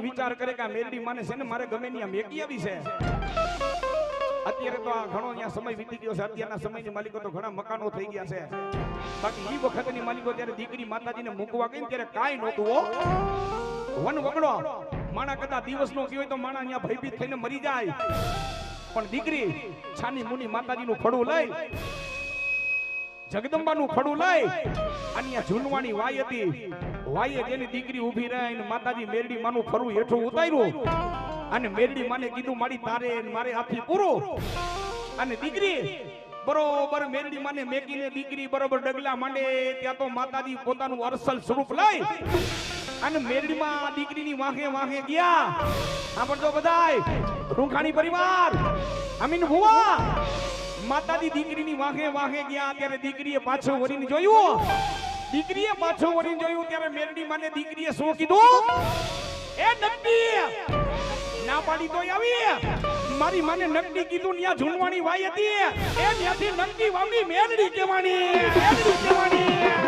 વિચાર કરે કે આ મેરડી માને છે ને, મારે ગમે ત્યાં મેકી આવી છે. અત્યારે તો આ ઘણો ત્યાં સમય વીતી ગયો છે. અત્યારના સમયની માલિકો તો ઘણા મકાનો થઈ ગયા છે. બાકી એ વખતની માલિકો ત્યારે દીકરી માતાજીને મૂકવા ગઈ ત્યારે કાંઈ નહોતું, હો. વન વગડો. માણા કદા દિવસનો ગયો તો માણા અહીંયા ભયભીત થઈને મરી જાય. પણ દીકરી, છાની મુની માતાજીનું ફળું લઈ જગદંબાનું ફળું લઈ અને ઝૂલવાની વાય હતી. વાયે જેની દીકરી ઊભી રહી અને માતાજી મેરડી માનું ફરું હેઠું ઉતાર્યું. અને મેરડી માને કીધું, મારી તારે મારે હાથી પૂરું. અને દીકરી બરોબર મેરડી માને મેકીને દીકરી બરોબર ડગલા માંડે. ત્યાં તો માતાજી પોતાનું અરસલ સ્વરૂપ લઈ અને મેરડીમાં દીકરીની વાંખે વાંખે ગયા. સાંભળજો બધાય. રૂંખાણી પરિવાર. અમીન ભુવા. માતાજી દીકરીની વાંહે વાંહે ગયા, ત્યારે દીકરીએ પાછો વળીને જોયું દીકરીએ પાછો વળીને જોયું, ત્યારે મેરડી માને દીકરીએ શું કીધું? એ નકડી! ના પાડી તો આવી. મારી માને નકડી કીધું ત્યાં ઝૂંડવાની વાય હતી. એ ત્યાંથી નકડી વાવી મેરડી કહેવાની. મેરડી કહેવાની.